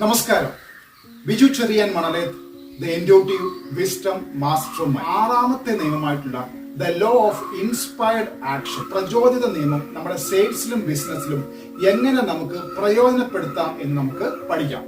നമസ്കാരം. Biju Cheriyan Manalethu the intuitive wisdom master ആറാമത്തെ നിയമമായിട്ടുള്ള the law of inspired action പ്രചോദിത നിയമം നമ്മുടെ സെയിൽസിലും ബിസിനസ്സിലും എങ്ങനെ നമുക്ക് പ്രയോജനപ്പെടുത്താം എന്ന് നമുക്ക് പഠിക്കാം.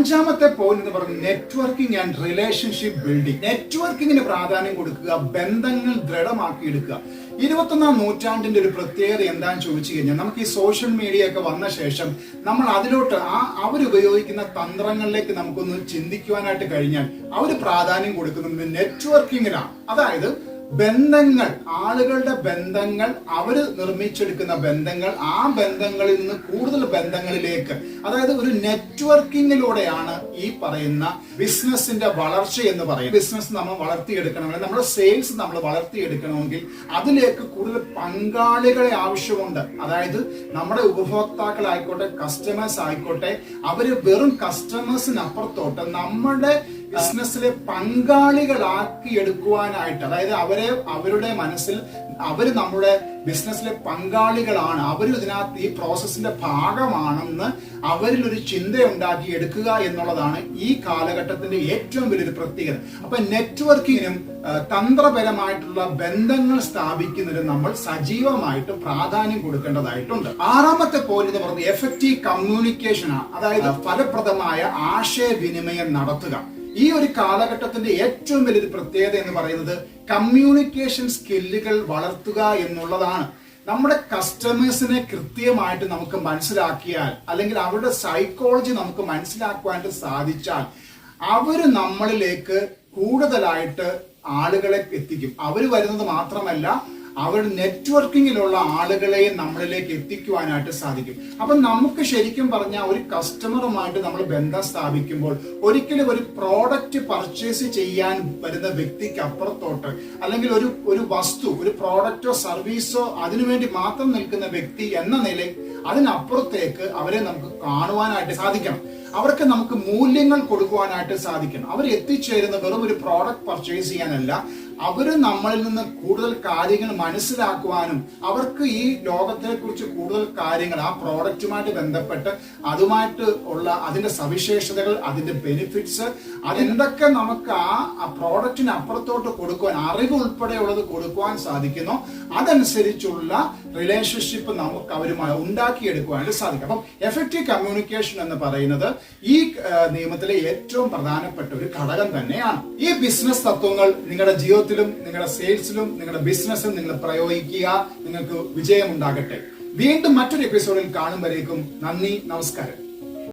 അഞ്ചാമത്തെ പോയിന്റ് എന്ന് പറയുന്നത് നെറ്റ്വർക്കിംഗ് ആൻഡ് റിലേഷൻഷിപ്പ് ബിൽഡിംഗ് നെറ്റ്വർക്കിങ്ങിന് പ്രാധാന്യം കൊടുക്കുക ബന്ധങ്ങൾ ദൃഢമാക്കി എടുക്കുക ഇരുപത്തൊന്നാം നൂറ്റാണ്ടിന്റെ ഒരു പ്രത്യേകത എന്താണെന്ന് ചോദിച്ചു കഴിഞ്ഞാൽ നമുക്ക് ഈ സോഷ്യൽ മീഡിയ ഒക്കെ വന്ന ശേഷം നമ്മൾ അതിലോട്ട് ആ അവരുപയോഗിക്കുന്ന തന്ത്രങ്ങളിലേക്ക് നമുക്കൊന്ന് ചിന്തിക്കുവാനായിട്ട് കഴിഞ്ഞാൽ അവർ പ്രാധാന്യം കൊടുക്കുന്നത് നെറ്റ്വർക്കിങ്ങിനാണ് അതായത് ബന്ധങ്ങൾ ആളുകളുടെ ബന്ധങ്ങൾ അവർ നിർമ്മിച്ചെടുക്കുന്ന ബന്ധങ്ങൾ ആ ബന്ധങ്ങളിൽ നിന്ന് കൂടുതൽ ബന്ധങ്ങളിലേക്ക് അതായത് ഒരു നെറ്റ്വർക്കിങ്ങിലൂടെയാണ് ഈ പറയുന്ന ബിസിനസിന്റെ വളർച്ച എന്ന് പറയും ബിസിനസ് നമ്മൾ വളർത്തിയെടുക്കണമെങ്കിൽ നമ്മുടെ സെയിൽസ് നമ്മൾ വളർത്തിയെടുക്കണമെങ്കിൽ അതിലേക്ക് കൂടുതൽ പങ്കാളികളെ ആവശ്യമുണ്ട്. അതായത് നമ്മുടെ ഉപഭോക്താക്കളായിക്കോട്ടെ കസ്റ്റമേഴ്സ് ആയിക്കോട്ടെ അവർ വെറും കസ്റ്റമേഴ്സിനപ്പുറത്തോട്ട് നമ്മുടെ ബിസിനസ്സിലെ പങ്കാളികളാക്കി എടുക്കുവാനായിട്ട് അതായത് അവരെ അവരുടെ മനസ്സിൽ അവർ നമ്മുടെ ബിസിനസ്സിലെ പങ്കാളികളാണ് അവരും ഇതിനകത്ത് ഈ പ്രോസസ്സിന്റെ ഭാഗമാണെന്ന് അവരിൽ ഒരു ചിന്ത ഉണ്ടാക്കി എടുക്കുക എന്നുള്ളതാണ് ഈ കാലഘട്ടത്തിന്റെ ഏറ്റവും വലിയൊരു പ്രത്യേകത. അപ്പൊ നെറ്റ്വർക്കിങ്ങിനും തന്ത്രപരമായിട്ടുള്ള ബന്ധങ്ങൾ സ്ഥാപിക്കുന്നതിനും നമ്മൾ സജീവമായിട്ട് പ്രാധാന്യം കൊടുക്കേണ്ടതായിട്ടുണ്ട്. ആറാമത്തെ പോയിന്റ് എന്ന് പറയുന്നത് എഫക്റ്റീവ് കമ്മ്യൂണിക്കേഷൻ ആണ്. അതായത് ഫലപ്രദമായ ആശയവിനിമയം നടത്തുക. ഈ ഒരു കാലഘട്ടത്തിന്റെ ഏറ്റവും വലിയൊരു പ്രത്യേകത എന്ന് പറയുന്നത് കമ്മ്യൂണിക്കേഷൻ സ്കില്ലുകൾ വളർത്തുക എന്നുള്ളതാണ്. നമ്മുടെ കസ്റ്റമേഴ്സിനെ കൃത്യമായിട്ട് നമുക്ക് മനസ്സിലാക്കിയാൽ അല്ലെങ്കിൽ അവരുടെ സൈക്കോളജി നമുക്ക് മനസ്സിലാക്കുവാനായിട്ട് സാധിച്ചാൽ അവർ നമ്മളിലേക്ക് കൂടുതലായിട്ട് ആളുകളെ എത്തിക്കും. അവർ വരുന്നത് മാത്രമല്ല അവർ നെറ്റ്വർക്കിങ്ങിലുള്ള ആളുകളെ നമ്മളിലേക്ക് എത്തിക്കുവാനായിട്ട് സാധിക്കും. അപ്പം നമുക്ക് ശരിക്കും പറഞ്ഞാൽ ഒരു കസ്റ്റമറുമായിട്ട് നമ്മൾ ബന്ധം സ്ഥാപിക്കുമ്പോൾ ഒരിക്കലും ഒരു പ്രോഡക്റ്റ് പർച്ചേസ് ചെയ്യാൻ വരുന്ന വ്യക്തിക്ക് അപ്പുറത്തോട്ട് അല്ലെങ്കിൽ ഒരു ഒരു വസ്തു ഒരു പ്രോഡക്റ്റോ സർവീസോ അതിനുവേണ്ടി മാത്രം നിൽക്കുന്ന വ്യക്തി എന്ന നിലയിൽ അതിനപ്പുറത്തേക്ക് അവരെ നമുക്ക് കാണുവാനായിട്ട് സാധിക്കണം. അവർക്ക് നമുക്ക് മൂല്യങ്ങൾ കൊടുക്കുവാനായിട്ട് സാധിക്കണം. അവർ എത്തിച്ചേരുന്ന വെറും ഒരു പ്രോഡക്റ്റ് പർച്ചേസ് ചെയ്യാനല്ല അവർ നമ്മളിൽ നിന്ന് കൂടുതൽ കാര്യങ്ങൾ മനസ്സിലാക്കുവാനും അവർക്ക് ഈ ലോകത്തെ കുറിച്ച് കൂടുതൽ കാര്യങ്ങൾ ആ പ്രോഡക്റ്റുമായിട്ട് ബന്ധപ്പെട്ട് അതുമായിട്ട് ഉള്ള അതിന്റെ സവിശേഷതകൾ അതിന്റെ ബെനിഫിറ്റ്സ് അതെന്തൊക്കെ നമുക്ക് ആ പ്രോഡക്റ്റിന് അപ്പുറത്തോട്ട് കൊടുക്കുവാൻ അറിവ് ഉൾപ്പെടെയുള്ളത് കൊടുക്കുവാൻ സാധിക്കുന്നു. അതനുസരിച്ചുള്ള റിലേഷൻഷിപ്പ് നമുക്ക് അവരുമായി ഉണ്ടാക്കിയെടുക്കുവാനായിട്ട് സാധിക്കും. അപ്പം എഫക്റ്റീവ് കമ്മ്യൂണിക്കേഷൻ എന്ന് പറയുന്നത് ഈ നിയമത്തിലെ ഏറ്റവും പ്രധാനപ്പെട്ട ഒരു ഘടകം തന്നെയാണ്. ഈ ബിസിനസ് തത്വങ്ങൾ നിങ്ങളുടെ ജീവിതത്തിലും നിങ്ങളുടെ സെയിൽസിലും നിങ്ങളുടെ ബിസിനസ്സിലും നിങ്ങൾ പ്രയോഗിക്കുക. നിങ്ങൾക്ക് വിജയമുണ്ടാകട്ടെ. വീണ്ടും മറ്റൊരു എപ്പിസോഡിൽ കാണും നന്ദി നമസ്കാരം.